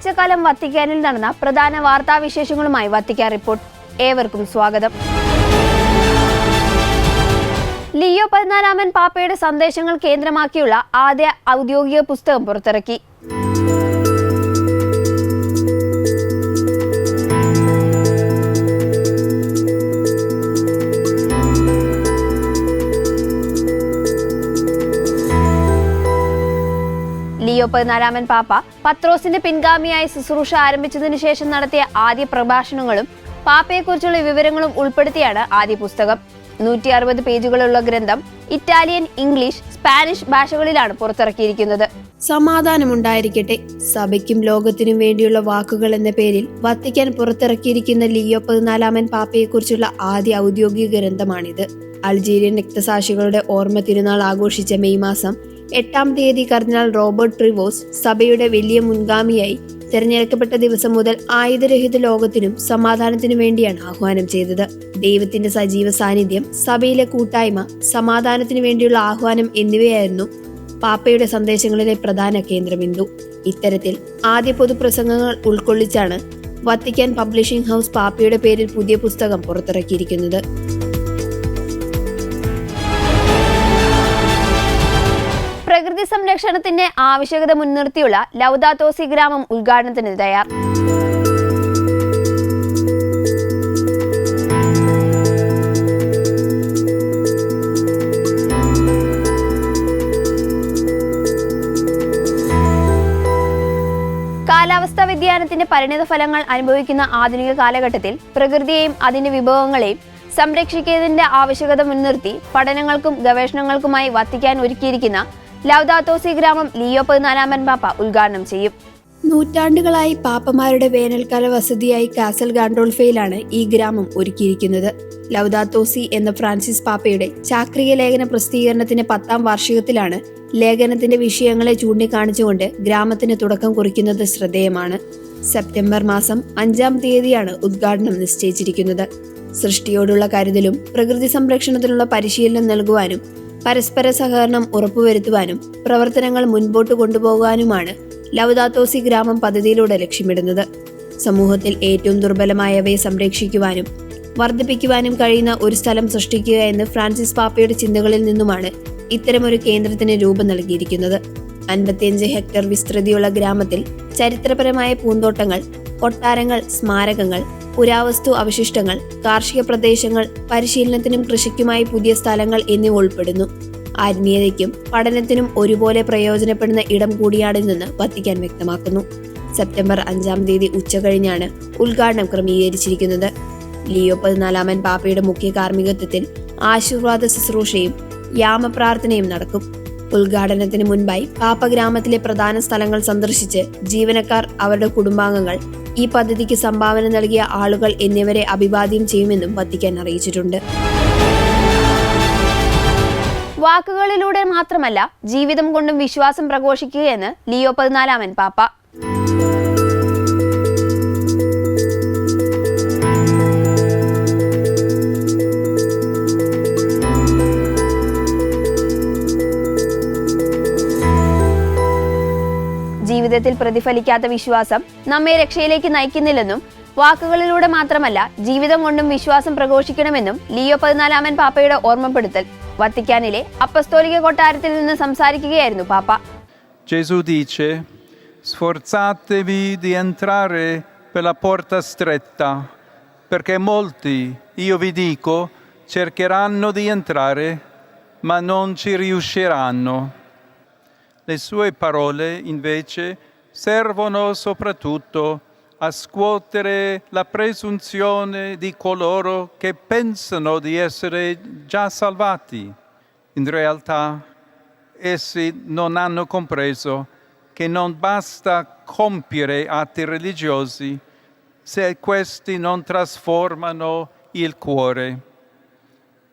ഒരാഴ്ചക്കാലം വത്തിക്കാനിൽ നടന്ന പ്രധാന വാർത്താവിശേഷങ്ങളുമായി Vatican report ഏവർക്കും സ്വാഗതം. ലിയോ പതിനാലാമൻ പാപ്പയുടെ സന്ദേശങ്ങൾ കേന്ദ്രമാക്കിയുള്ള ആദ്യ ഔദ്യോഗിക പുസ്തകം പുറത്തിറക്കി. ലിയോ പതിനാലാമൻ പാപ്പ പത്രോസിന്റെ പിൻഗാമിയായി ശുശ്രൂഷ ആരംഭിച്ചതിനു ശേഷം നടത്തിയ ആദ്യ പ്രഭാഷണങ്ങളും പാപ്പയെക്കുറിച്ചുള്ള വിവരങ്ങളും ഉൾപ്പെടുത്തിയാണ് ആദ്യ പുസ്തകം. നൂറ്റി അറുപത് പേജുകളുള്ള ഗ്രന്ഥം ഇറ്റാലിയൻ ഇംഗ്ലീഷ് സ്പാനിഷ് ഭാഷകളിലാണ് പുറത്തിറക്കിയിരിക്കുന്നത്. സമാധാനമുണ്ടായിരിക്കട്ടെ. സഭയ്ക്കും ലോകത്തിനും വേണ്ടിയുള്ള വാക്കുകൾ എന്ന പേരിൽ വത്തിക്കാൻ പുറത്തിറക്കിയിരിക്കുന്ന ലിയോ പതിനാലാമൻ പാപ്പയെക്കുറിച്ചുള്ള ആദ്യ ഔദ്യോഗിക ഗ്രന്ഥമാണിത്. അൾജീരിയൻ രക്തസാക്ഷികളുടെ ഓർമ്മ തിരുനാൾ ആഘോഷിച്ച മെയ് മാസം എട്ടാം തീയതി കർദിനാൾ റോബർട്ട് ട്രിവോസ് സഭയുടെ വലിയ മുൻഗാമിയായി തെരഞ്ഞെടുക്കപ്പെട്ട ദിവസം മുതൽ ആയുധരഹിത ലോകത്തിനും സമാധാനത്തിനു വേണ്ടിയാണ് ആഹ്വാനം ചെയ്തത്. ദൈവത്തിന്റെ സജീവ സാന്നിധ്യം സഭയിലെ കൂട്ടായ്മ സമാധാനത്തിനു വേണ്ടിയുള്ള ആഹ്വാനം എന്നിവയായിരുന്നു പാപ്പയുടെ സന്ദേശങ്ങളിലെ പ്രധാന കേന്ദ്രബിന്ദു. ഇത്തരത്തിൽ ആദ്യ പൊതുപ്രസംഗങ്ങൾ ഉൾക്കൊള്ളിച്ചാണ് വത്തിക്കാൻ പബ്ലിഷിംഗ് ഹൗസ് പാപ്പയുടെ പേരിൽ പുതിയ പുസ്തകം പുറത്തിറക്കിയിരിക്കുന്നത്. സംരക്ഷണത്തിന്റെ ആവശ്യകത മുൻനിർത്തിയുള്ള ലൗദാത്തോസി ഗ്രാമം ഉദ്ഘാടനത്തിന് തയ്യാർ. കാലാവസ്ഥാ വ്യതിയാനത്തിന്റെ പരിണിത ഫലങ്ങൾ അനുഭവിക്കുന്ന ആധുനിക കാലഘട്ടത്തിൽ പ്രകൃതിയെയും അതിന്റെ വിഭവങ്ങളെയും സംരക്ഷിക്കുന്നതിന്റെ ആവശ്യകത മുൻനിർത്തി പഠനങ്ങൾക്കും ഗവേഷണങ്ങൾക്കുമായി വത്തിക്കാൻ ഒരുക്കിയിരിക്കുന്ന ലൗദാത്തോസി ഗ്രാമം ലിയോ പതിനാലാമൻ പാപ്പ ഉദ്ഘാടനം ചെയ്യും. നൂറ്റാണ്ടുകളായി പാപ്പമാരുടെ വേനൽക്കാല വസതിയായി കാസൽ ഗാൻഡോൾഫയിലാണ് ഈ ഗ്രാമം ഒരുക്കിയിരിക്കുന്നത്. ലൗദാത്തോസി എന്ന ഫ്രാൻസിസ് പാപ്പയുടെ ചാക്രിക ലേഖന പ്രസിദ്ധീകരണത്തിന്റെ പത്താം വാർഷികത്തിലാണ് ലേഖനത്തിന്റെ വിഷയങ്ങളെ ചൂണ്ടിക്കാണിച്ചുകൊണ്ട് ഗ്രാമത്തിന് തുടക്കം കുറിക്കുന്നത് ശ്രദ്ധേയമാണ്. സെപ്റ്റംബർ മാസം അഞ്ചാം തീയതിയാണ് ഉദ്ഘാടനം നിശ്ചയിച്ചിരിക്കുന്നത്. സൃഷ്ടിയോടുള്ള കരുതലും പ്രകൃതി സംരക്ഷണത്തിനുള്ള പരിശീലനം നൽകുവാനും പരസ്പര സഹകരണം ഉറപ്പുവരുത്തുവാനും പ്രവർത്തനങ്ങൾ മുൻപോട്ട് കൊണ്ടുപോകാനുമാണ് ലവദാത്തോസി ഗ്രാമം പദ്ധതിയിലൂടെ ലക്ഷ്യമിടുന്നത്. സമൂഹത്തിൽ ഏറ്റവും ദുർബലമായവയെ സംരക്ഷിക്കുവാനും വർദ്ധിപ്പിക്കുവാനും കഴിയുന്ന ഒരു സ്ഥലം സൃഷ്ടിക്കുക എന്ന് ഫ്രാൻസിസ് പാപ്പയുടെ ചിന്തകളിൽ നിന്നുമാണ് ഇത്തരമൊരു കേന്ദ്രത്തിന് രൂപം നൽകിയിരിക്കുന്നത്. അൻപത്തിയഞ്ച് ഹെക്ടർ വിസ്തൃതിയുള്ള ഗ്രാമത്തിൽ ചരിത്രപരമായ പൂന്തോട്ടങ്ങൾ കൊട്ടാരങ്ങൾ സ്മാരകങ്ങൾ പുരാവസ്തു അവശിഷ്ടങ്ങൾ കാർഷിക പ്രദേശങ്ങൾ പരിശീലനത്തിനും കൃഷിക്കുമായി പുതിയ സ്ഥലങ്ങൾ എന്നിവ ഉൾപ്പെടുന്നു. ആത്മീയതയ്ക്കും പഠനത്തിനും ഒരുപോലെ പ്രയോജനപ്പെടുന്ന ഇടം കൂടിയാണിതെന്ന് വത്തിക്കാൻ വ്യക്തമാക്കുന്നു. സെപ്റ്റംബർ അഞ്ചാം തീയതി ഉച്ചകഴിഞ്ഞാണ് ഉദ്ഘാടനം ക്രമീകരിച്ചിരിക്കുന്നത്. ലിയോ പതിനാലാമൻ പാപ്പയുടെ മുഖ്യ കാർമ്മികത്വത്തിൽ ആശീർവാദ ശുശ്രൂഷയും യാമപ്രാർത്ഥനയും നടക്കും. ഉദ്ഘാടനത്തിന് മുൻപായി പാപ്പ ഗ്രാമത്തിലെ പ്രധാന സ്ഥലങ്ങൾ സന്ദർശിച്ച് ജീവനക്കാർ അവരുടെ കുടുംബാംഗങ്ങൾ ഈ പദ്ധതിക്ക് സംഭാവന നൽകിയ ആളുകൾ എന്നിവരെ അഭിവാദ്യം ചെയ്യുമെന്നും വത്തിക്കാൻ അറിയിച്ചിട്ടുണ്ട്. വാക്കുകളിലൂടെ മാത്രമല്ല ജീവിതം കൊണ്ടും വിശ്വാസം പ്രഘോഷിക്കുകയെന്ന് ലിയോ പതിനാലാമൻ പാപ്പ. ജീവിതത്തിൽ പ്രതിഫലിക്കാത്ത വിശ്വാസം നമ്മെ രക്ഷയിലേക്ക് നയിക്കുന്നില്ലെന്നും വാക്കുകളിലൂടെ മാത്രമല്ല ജീവിതം കൊണ്ടും വിശ്വാസം പ്രഘോഷിക്കണമെന്നും ലിയോ പതിനാലാമൻ പാപ്പയുടെ ഓർമ്മപ്പെടുത്തൽ വത്തിക്കാനിലെ അപ്പസ്തോലിക കൊട്ടാരത്തിൽ നിന്ന് സംസാരിക്കുകയായിരുന്നു പാപ്പ dice, sforzatevi di entrare per la porta stretta, perché molti, io vi dico, cercheranno di entrare, ma non ci riusciranno. Le sue parole, invece, servono soprattutto a scuotere la presunzione di coloro che pensano di essere già salvati. In realtà, essi non hanno compreso che non basta compiere atti religiosi se questi non trasformano il cuore.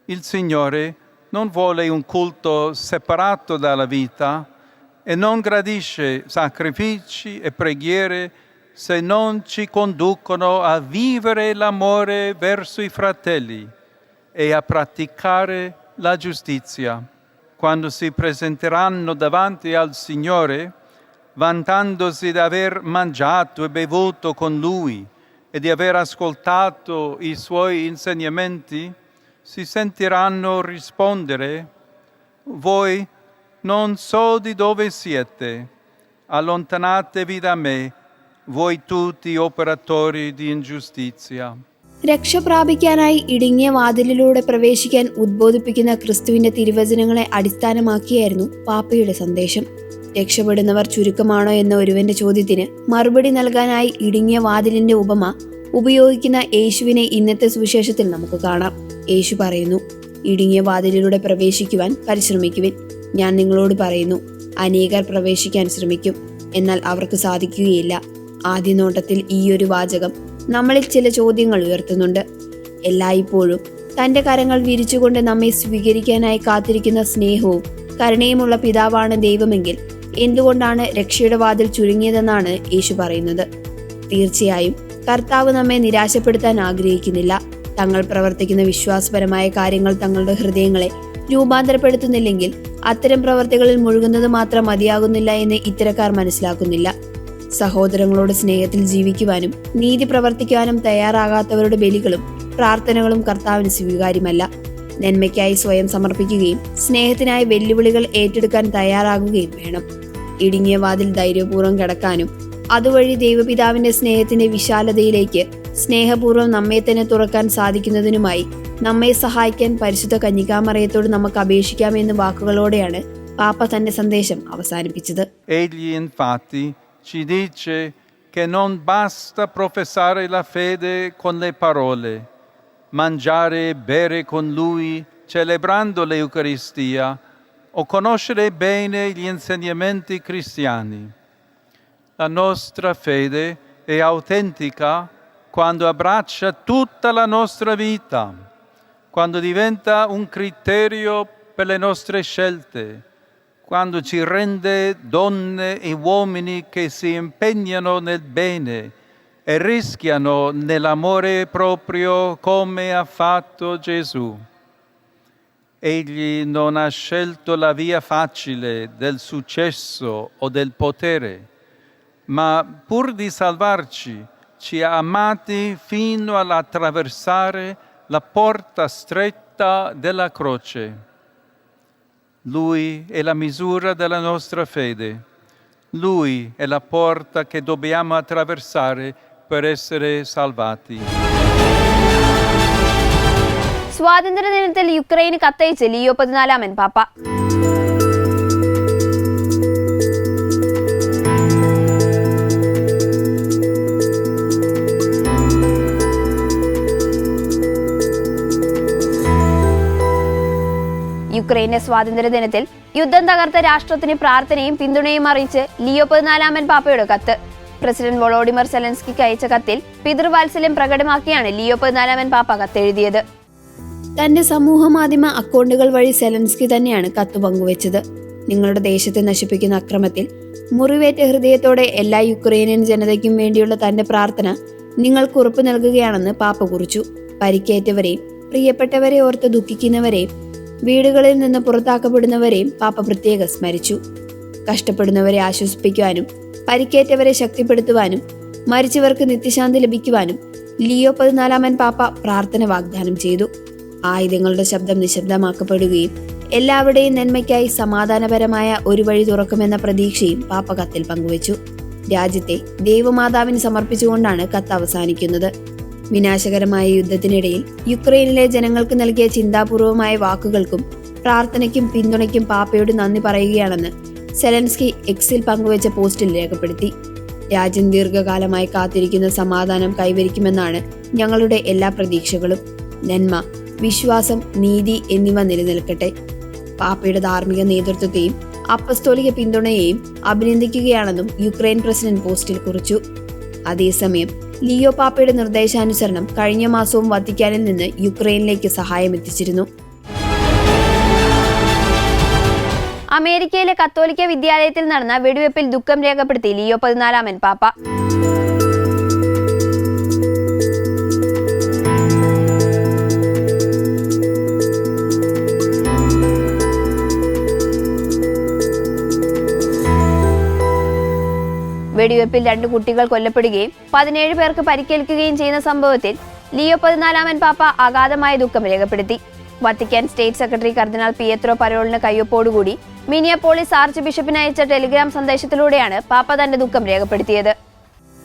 Il Signore non vuole un culto separato dalla vita e non gradisce sacrifici e preghiere se non ci conducono a vivere l'amore verso i fratelli e a praticare la giustizia. Quando si presenteranno davanti al Signore, vantandosi di aver mangiato e bevuto con lui e di aver ascoltato i suoi insegnamenti, si sentiranno rispondere, voi non so di dove siete, allontanatevi da me, voi tutti operatori di ingiustizia. രക്ഷ പ്രാപിക്കാനായി ഇടുങ്ങിയ വാതിലിലൂടെ പ്രവേശിക്കാൻ ഉദ്ബോധിപ്പിക്കുന്ന ക്രിസ്തുവിന്റെ തിരുവചനങ്ങളെ അടിസ്ഥാനമാക്കിയായിരുന്നു പാപ്പയുടെ സന്ദേശം. രക്ഷപ്പെടുന്നവർ ചുരുക്കമാണോ എന്ന ഒരുവന്റെ ചോദ്യത്തിന് മറുപടി നൽകാനായി ഇടുങ്ങിയ വാതിലിന്റെ ഉപമ ഉപയോഗിക്കുന്ന യേശുവിനെ ഇന്നത്തെ സുവിശേഷത്തിൽ നമുക്ക് കാണാം. യേശു പറയുന്നു ഇടുങ്ങിയ വാതിലിലൂടെ പ്രവേശിക്കുവാൻ പരിശ്രമിക്കുവിൻ. ഞാൻ നിങ്ങളോട് പറയുന്നു അനേകർ പ്രവേശിക്കാൻ ശ്രമിക്കും എന്നാൽ അവർക്ക് സാധിക്കുകയില്ല. ആദ്യ നോട്ടത്തിൽ ഈ ഒരു വാചകം നമ്മളിൽ ചില ചോദ്യങ്ങൾ ഉയർത്തുന്നുണ്ട്. എല്ലായ്പ്പോഴും തന്റെ കരങ്ങൾ വിരിച്ചുകൊണ്ട് നമ്മെ സ്വീകരിക്കാനായി കാത്തിരിക്കുന്ന സ്നേഹവും കരുണയുമുള്ള പിതാവാണ് ദൈവമെങ്കിൽ എന്തുകൊണ്ടാണ് രക്ഷയുടെ വാതിൽ ചുരുങ്ങിയതെന്നാണ് യേശു പറയുന്നത്? തീർച്ചയായും കർത്താവ് നമ്മെ നിരാശപ്പെടുത്താൻ ആഗ്രഹിക്കുന്നില്ല. തങ്ങൾ പ്രവർത്തിക്കുന്ന വിശ്വാസപരമായ കാര്യങ്ങൾ തങ്ങളുടെ ഹൃദയങ്ങളെ രൂപാന്തരപ്പെടുത്തുന്നില്ലെങ്കിൽ അത്തരം പ്രവർത്തികളിൽ മുഴുകുന്നത് മാത്രം മതിയാകുന്നില്ല എന്ന് ഇത്തരക്കാർ മനസ്സിലാക്കുന്നില്ല. സഹോദരങ്ങളോട് സ്നേഹത്തിൽ ജീവിക്കുവാനും നീതി പ്രവർത്തിക്കുവാനും തയ്യാറാകാത്തവരുടെ ബലികളും പ്രാർത്ഥനകളും കർത്താവിന് സ്വീകാര്യമല്ല. നന്മയ്ക്കായി സ്വയം സമർപ്പിക്കുകയും സ്നേഹത്തിനായി വെല്ലുവിളികൾ ഏറ്റെടുക്കാൻ തയ്യാറാകുകയും വേണം. ഇടുങ്ങിയ വാതിൽ ധൈര്യപൂർവം കിടക്കാനും അതുവഴി ദൈവപിതാവിന്റെ സ്നേഹത്തിന്റെ വിശാലതയിലേക്ക് സ്നേഹപൂർവം നമ്മെ തന്നെ തുറക്കാൻ സാധിക്കുന്നതിനുമായി നമ്മെ സഹായിക്കാൻ പരിശുദ്ധ കന്യകാമറയത്തോട് നമുക്ക് അപേക്ഷിക്കാമെന്ന വാക്കുകളോടെയാണ് പാപ്പ തന്റെ സന്ദേശം അവസാനിപ്പിച്ചത് Egli infatti ci dice che non basta professare la fede con le parole, mangiare e bere con lui celebrando l'Eucaristia o conoscere bene gli insegnamenti cristiani. La nostra fede è autentica quando abbraccia tutta la nostra vita, quando diventa un criterio per le nostre scelte, quando ci rende donne e uomini che si impegnano nel bene e rischiano nell'amore proprio come ha fatto Gesù. Egli non ha scelto la via facile del successo o del potere, ma pur di salvarci ci ha amati fino all'attraversare la porta stretta della croce. Lui è la misura della nostra fede. Lui è la porta che dobbiamo attraversare per essere salvati. സ്വാതന്ത്ര്യദിനത്തിൽ യുക്രൈന് കത്തയച്ച് Leo പതിനാലാമൻ പാപ്പ യുക്രൈന്റെ സ്വാതന്ത്ര്യ ദിനത്തിൽ യുദ്ധം തകർത്ത രാഷ്ട്രത്തിന് പ്രാർത്ഥനയും പിന്തുണയും അറിയിച്ച് ലിയോ പതിനാലാമൻ പാപ്പയുടെ കത്ത്. പ്രസിഡന്റ് വൊളോഡിമർ സെലൻസ്കിക്ക് അയച്ച കത്തിൽ പിതൃവാത്സല്യം പ്രകടമാക്കിയാണ് ലിയോ പതിനാലാമൻ പാപ്പ കത്തെഴുതിയത്. തന്റെ സമൂഹ മാധ്യമ അക്കൗണ്ടുകൾ വഴി സെലൻസ്കി തന്നെയാണ് കത്ത് പങ്കുവച്ചത്. നിങ്ങളുടെ ദേശത്തെ നശിപ്പിക്കുന്ന അക്രമത്തിൽ മുറിവേറ്റ ഹൃദയത്തോടെ എല്ലാ യുക്രൈനിയൻ ജനതയ്ക്കും വേണ്ടിയുള്ള തന്റെ പ്രാർത്ഥന നിങ്ങൾക്ക് ഉറപ്പു നൽകുകയാണെന്ന് പാപ്പ കുറിച്ചു. പരിക്കേറ്റവരെയും പ്രിയപ്പെട്ടവരെ ഓർത്ത് ദുഃഖിക്കുന്നവരെയും വീടുകളിൽ നിന്ന് പുറത്താക്കപ്പെടുന്നവരെയും പാപ്പ പ്രത്യേകം സ്മരിച്ചു. കഷ്ടപ്പെടുന്നവരെ ആശ്വസിപ്പിക്കുവാനും പരിക്കേറ്റവരെ ശക്തിപ്പെടുത്തുവാനും മരിച്ചവർക്ക് നിത്യശാന്തി ലഭിക്കുവാനും ലിയോ പതിനാലാമൻ പാപ്പ പ്രാർത്ഥന വാഗ്ദാനം ചെയ്തു. ആയുധങ്ങളുടെ ശബ്ദം നിശബ്ദമാക്കപ്പെടുകയും എല്ലാവരുടെയും നന്മയ്ക്കായി സമാധാനപരമായ ഒരു വഴി തുറക്കുമെന്ന പ്രതീക്ഷയും പാപ്പ കത്തിൽ പങ്കുവച്ചു. രാജ്യത്തെ ദൈവമാതാവിന് സമർപ്പിച്ചുകൊണ്ടാണ് കത്ത് അവസാനിക്കുന്നത്. വിനാശകരമായ യുദ്ധത്തിനിടയിൽ യുക്രൈനിലെ ജനങ്ങൾക്ക് നൽകിയ ചിന്താപൂർവമായ വാക്കുകൾക്കും പ്രാർത്ഥനയ്ക്കും പിന്തുണയ്ക്കും പാപ്പയോട് നന്ദി പറയുകയാണെന്ന് സെലൻസ്കി എക്സിൽ പങ്കുവച്ച പോസ്റ്റിൽ രേഖപ്പെടുത്തി. രാജ്യം ദീർഘകാലമായി കാത്തിരിക്കുന്ന സമാധാനം കൈവരിക്കുമെന്നാണ് ഞങ്ങളുടെ എല്ലാ പ്രതീക്ഷകളും. നന്മ വിശ്വാസം നീതി എന്നിവ നിലനിൽക്കട്ടെ. പാപ്പയുടെ ധാർമ്മിക നേതൃത്വത്തെയും അപ്പസ്തോലിക പിന്തുണയെയും അഭിനന്ദിക്കുകയാണെന്നും യുക്രൈൻ പ്രസിഡന്റ് പോസ്റ്റിൽ കുറിച്ചു. അതേസമയം ലിയോ പാപ്പയുടെ നിർദ്ദേശാനുസരണം കഴിഞ്ഞ മാസവും വത്തിക്കാനിൽ നിന്ന് യുക്രൈനിലേക്ക് സഹായം എത്തിച്ചിരുന്നു. അമേരിക്കയിലെ കത്തോലിക്ക വിദ്യാലയത്തിൽ നടന്ന വെടിവെപ്പിൽ ദുഃഖം രേഖപ്പെടുത്തി ലിയോ പതിനാലാമൻ പാപ്പ. വെടിവെപ്പിൽ രണ്ട് കുട്ടികൾ കൊല്ലപ്പെടുകയും പതിനേഴ് പേർക്ക് പരിക്കേൽക്കുകയും ചെയ്യുന്ന സംഭവത്തിൽ ലിയോ പതിനാലാമൻ പാപ്പ അഗാധമായ ദുഃഖം രേഖപ്പെടുത്തി. വത്തിക്കാൻ സ്റ്റേറ്റ് സെക്രട്ടറി കർദിനാൾ പിയത്രോ പരോളിന് കയ്യൊപ്പോടുകൂടി മിനിയപ്പോളിസ് ആർച്ച് ബിഷപ്പിന് അയച്ച ടെലിഗ്രാം സന്ദേശത്തിലൂടെയാണ് പാപ്പ തന്റെ ദുഃഖം രേഖപ്പെടുത്തിയത്.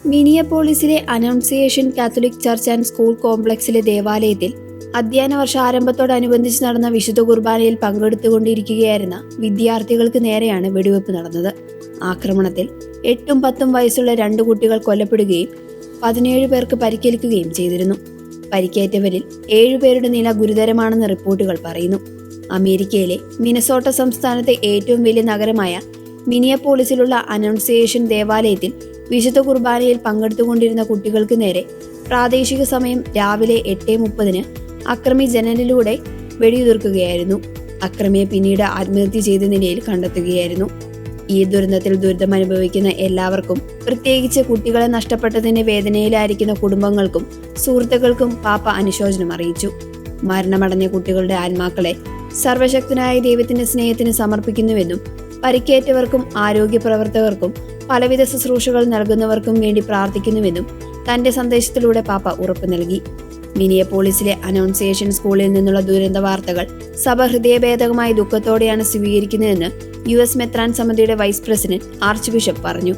മിനിയപ്പോളിസിലെ Annunciation Catholic church and school കോംപ്ലക്സിലെ ദേവാലയത്തിൽ അധ്യയന വർഷ ആരംഭത്തോടനുബന്ധിച്ച് നടന്ന വിശുദ്ധ കുർബാനയിൽ പങ്കെടുത്തുകൊണ്ടിരിക്കുകയായിരുന്ന വിദ്യാർത്ഥികൾക്ക് നേരെയാണ് വെടിവെപ്പ് നടന്നത്. ആക്രമണത്തിൽ എട്ടും പത്തും വയസ്സുള്ള രണ്ട് കുട്ടികൾ കൊല്ലപ്പെടുകയും പതിനേഴ് പേർക്ക് പരിക്കേൽക്കുകയും ചെയ്തിരുന്നു. പരിക്കേറ്റവരിൽ ഏഴുപേരുടെ നില ഗുരുതരമാണെന്ന് റിപ്പോർട്ടുകൾ പറയുന്നു. അമേരിക്കയിലെ മിനസോട്ട സംസ്ഥാനത്തെ ഏറ്റവും വലിയ നഗരമായ മിനിയപ്പോളിസിലുള്ള അനൗൺസിയേഷൻ ദേവാലയത്തിൽ വിശുദ്ധ കുർബാനയിൽ പങ്കെടുത്തുകൊണ്ടിരുന്ന കുട്ടികൾക്ക് നേരെ പ്രാദേശിക സമയം രാവിലെ എട്ട് മുപ്പതിന് അക്രമി ജനലിലൂടെ വെടിയുതിർക്കുകയായിരുന്നു. അക്രമിയെ പിന്നീട് ആത്മഹത്യ ചെയ്ത നിലയിൽ കണ്ടെത്തുകയായിരുന്നു. ഈ ദുരന്തത്തിൽ ദുരിതം അനുഭവിക്കുന്ന എല്ലാവർക്കും പ്രത്യേകിച്ച് കുട്ടികളെ നഷ്ടപ്പെട്ടതിന്റെ വേദനയിലായിരിക്കുന്ന കുടുംബങ്ങൾക്കും സുഹൃത്തുക്കൾക്കും പാപ്പ അനുശോചനം അറിയിച്ചു. മരണമടഞ്ഞ കുട്ടികളുടെ ആത്മാക്കളെ സർവശക്തനായ ദൈവത്തിന്റെ സ്നേഹത്തിന് സമർപ്പിക്കുന്നുവെന്നും പരിക്കേറ്റവർക്കും ആരോഗ്യ പ്രവർത്തകർക്കും പലവിധ ശുശ്രൂഷകൾ നൽകുന്നവർക്കും വേണ്ടി പ്രാർത്ഥിക്കുന്നുവെന്നും തന്റെ സന്ദേശത്തിലൂടെ പാപ്പ ഉറപ്പു നൽകി. മിനിയപോളിസിലെ അനൗൺസിയേഷൻ സ്കൂളിൽ നിന്നുള്ള ദുരന്ത വാർത്തകൾ സഭ ഹൃദയഭേദകമായ ദുഃഖത്തോടെയാണ് സ്വീകരിക്കുന്നതെന്ന് യു എസ് മെത്രാൻ സമിതിയുടെ വൈസ് പ്രസിഡന്റ് ആർച്ച് ബിഷപ്പ് പറഞ്ഞു.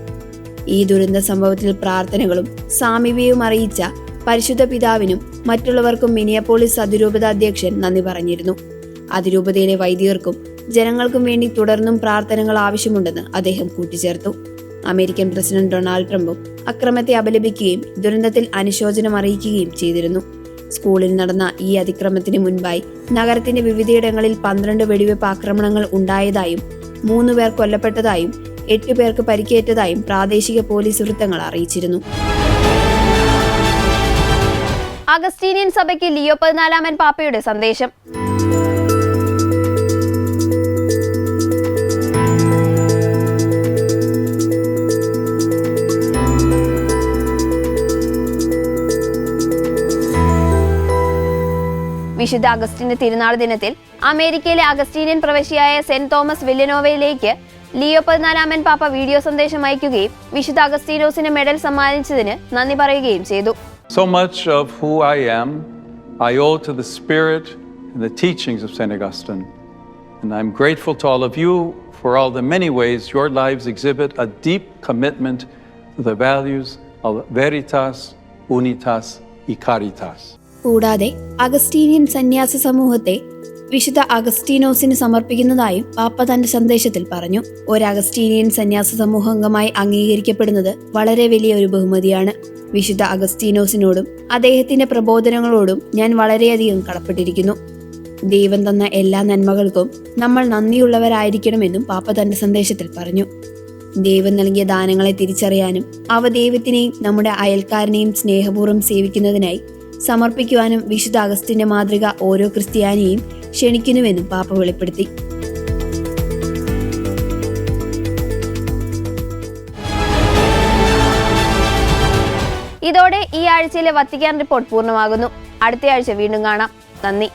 ഈ ദുരന്ത സംഭവത്തിൽ പ്രാർത്ഥനകളും സാമീപ്യവും അറിയിച്ച പരിശുദ്ധ പിതാവിനും മറ്റുള്ളവർക്കും മിനിയപ്പോളിസ് അതിരൂപത അധ്യക്ഷൻ നന്ദി പറഞ്ഞിരുന്നു. അതിരൂപതയിലെ വൈദികർക്കും ജനങ്ങൾക്കും വേണ്ടി തുടർന്നും പ്രാർത്ഥനകൾ ആവശ്യമുണ്ടെന്ന് അദ്ദേഹം കൂട്ടിച്ചേർത്തു. അമേരിക്കൻ പ്രസിഡന്റ് ഡൊണാൾഡ് ട്രംപും അക്രമത്തെ അപലപിക്കുകയും ദുരന്തത്തിൽ അനുശോചനം അറിയിക്കുകയും ചെയ്തിരുന്നു. സ്കൂളിൽ നടന്ന ഈ അതിക്രമത്തിന് മുൻപായി നഗരത്തിന്റെ വിവിധയിടങ്ങളിൽ പന്ത്രണ്ട് വെടിവെപ്പ് ആക്രമണങ്ങൾ ഉണ്ടായതായും മൂന്ന് പേർ കൊല്ലപ്പെട്ടതായും എട്ട് പേർക്ക് പരിക്കേറ്റതായും പ്രാദേശിക പോലീസ് വൃത്തങ്ങൾ അറിയിച്ചിരുന്നു. അഗസ്റ്റീനിയൻ സഭയ്ക്ക് ലിയോ പതിനാലാമൻ പാപ്പയുടെ സന്ദേശം. വിശുദ്ധ അഗസ്റ്റിന്റെ തിരുനാൾ ദിനത്തിൽ അമേരിക്കയിലെ അഗസ്റ്റീനിയൻ പ്രവിശ്യയായ സെന്റ് തോമസ് വില്ലനോവയിലേക്ക് ലിയോ പതിനാലാമൻ പാപ്പ വീഡിയോ സന്ദേശം അയക്കുകയും വിശുദ്ധ അഗസ്റ്റീനോസിന് മെഡൽ സമ്മാനിച്ചതിന് നന്ദി പറയുകയും ചെയ്തു So much of who I am, I owe to the spirit and the teachings of St. Augustine. And I'm grateful to all of you for all the many ways your lives exhibit a deep commitment to the values of veritas, unitas, y caritas. കൂടാതെ Augustinian സന്യാസ സമൂഹത്തെ വിശുദ്ധ അഗസ്റ്റീനോസിന് സമർപ്പിക്കുന്നതായും പാപ്പ തന്റെ സന്ദേശത്തിൽ പറഞ്ഞു. ഒരു Augustinian സന്യാസ സമൂഹാംഗമായി അംഗീകരിക്കപ്പെടുന്നത് വളരെ വലിയ ഒരു ബഹുമതിയാണ്. വിശുദ്ധ അഗസ്റ്റീനോസിനോടും അദ്ദേഹത്തിന്റെ പ്രബോധനങ്ങളോടും ഞാൻ വളരെയധികം കടപ്പെട്ടിരിക്കുന്നു. ദൈവം തന്ന എല്ലാ നന്മകൾക്കും നമ്മൾ നന്ദിയുള്ളവരായിരിക്കണമെന്നും പാപ്പ തന്റെ സന്ദേശത്തിൽ പറഞ്ഞു. ദൈവം നൽകിയ ദാനങ്ങളെ തിരിച്ചറിയാനും അവ ദൈവത്തിനെയും നമ്മുടെ അയൽക്കാരനെയും സ്നേഹപൂർവം സേവിക്കുന്നതിനായി സമർപ്പിക്കുവാനും വിശുദ്ധ അഗസ്റ്റിന്റെ മാതൃക ഓരോ ക്രിസ്ത്യാനിയെയും ക്ഷണിക്കുന്നുവെന്നും പാപ്പ വെളിപ്പെടുത്തി. ഇതോടെ ഈ ആഴ്ചയിലെ വത്തിക്കാൻ റിപ്പോർട്ട് പൂർണമാകുന്നു. അടുത്ത ആഴ്ച വീണ്ടും കാണാം. നന്ദി.